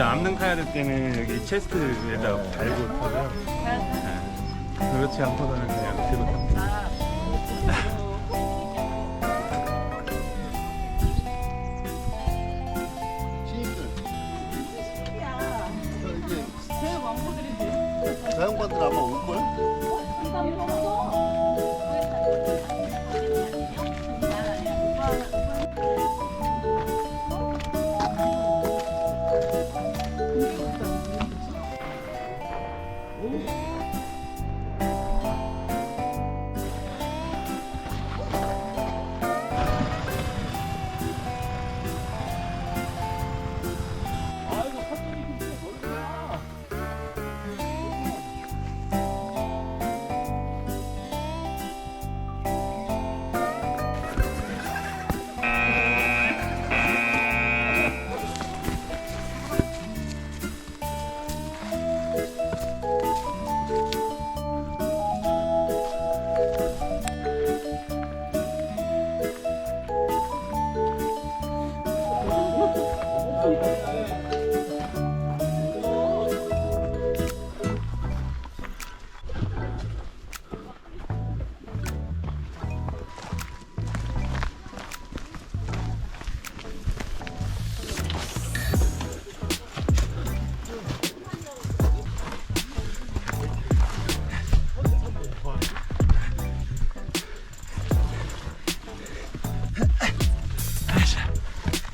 이제 암릉 카야를 때는 여기 체스트에다 달고 타고요. 네. 그렇지 않고서는 그냥 들고 탑니다. 양반들 아마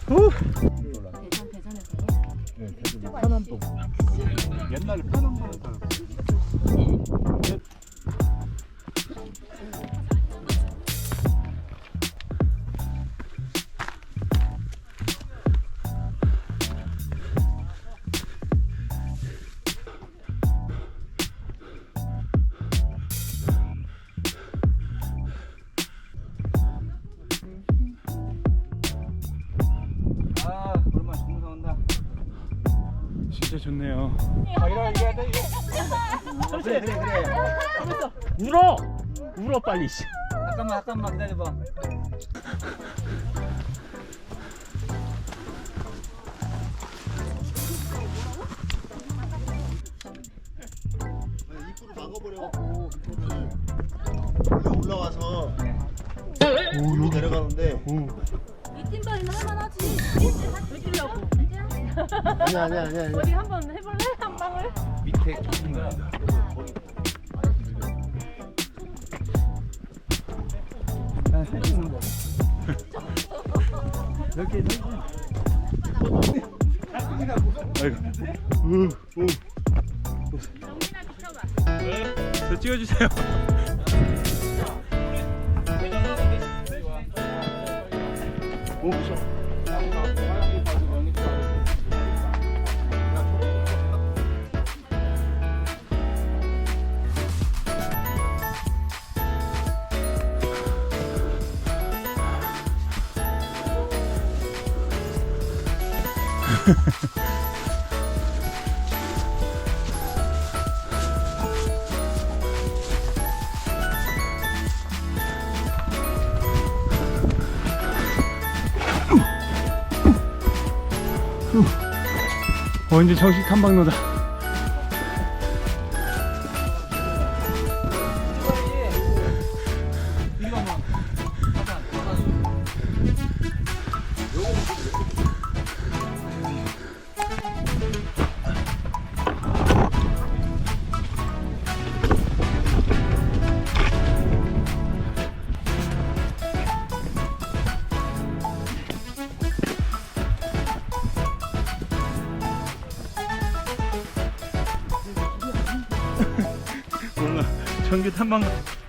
올걸? 대전 대전에서요? 편안도 옛날에 편안도에서 진짜 좋네요. 아, 이러, 이래야 돼, 이거. 그래, 그래, 그래. 울어! 울어 빨리. 씨. 잠깐만, 잠깐만 기다려봐. 입구를 막아버려갖고 입구를 여기 올라와서 여기 내려가는데 이 팀 발이면 할만하지. 아니야 아니야 아니야 아니야 우리 한번 해볼래? 한 방을? 밑에 깊은 거야. 이렇게 아이고. 우, 우. 저 찍어주세요. 오, 어, 이제 정식 탐방로다. 뭔가 정규 탐방